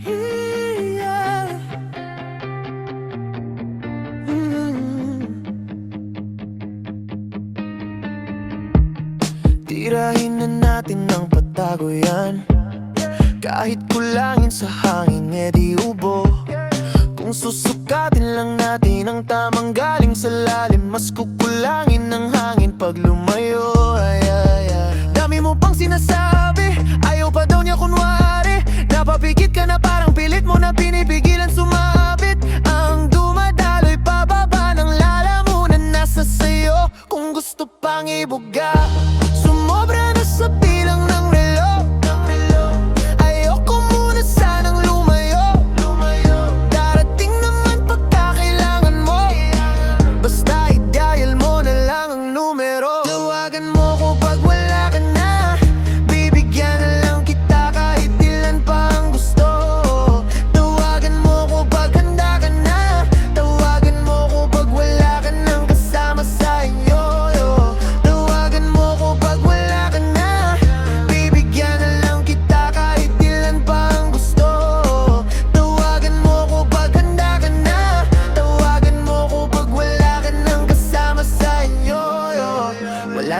Mm. Tirahin na natin ang patago yan. Kahit kulangin sa hangin, eh di ubo. Kung susukatin lang natin ang tamang galing sa lalim Mas kukulangin ng hangin pag lumayo. Ay, ay, ay. Dami mo pang sinasabi.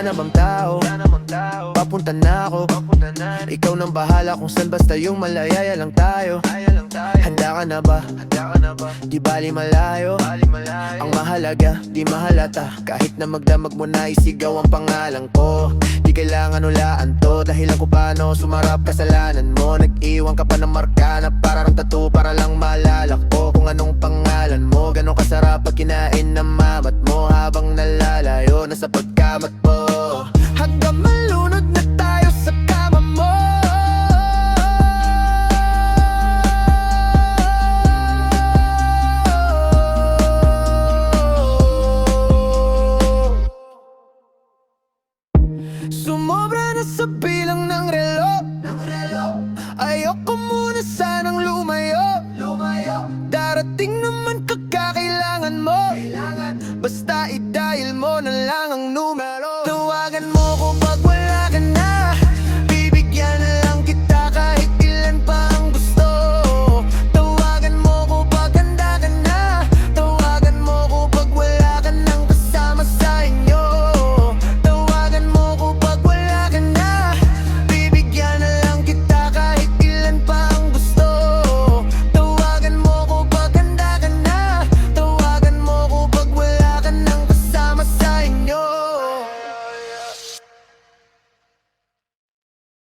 Wala na bang tao? Papunta na ako. Ikaw nang bahala kung saan basta yung malayaya lang tayo. Handa ka na ba? Di bali malayo. Ang mahalaga, di mahalata. Kahit na magdamag mo na isigaw ang pangalan ko. Di kailangan ulaan to Dahil ako paano sumarap kasalanan mo. Nag-iwan ka pa ng marka na parang tattoo Para lang maalala ko kung anong pangalan mo. Ganon kasarap pag kinain ng mamat mo Habang nalalayo na sa pagkamat mo nothing no more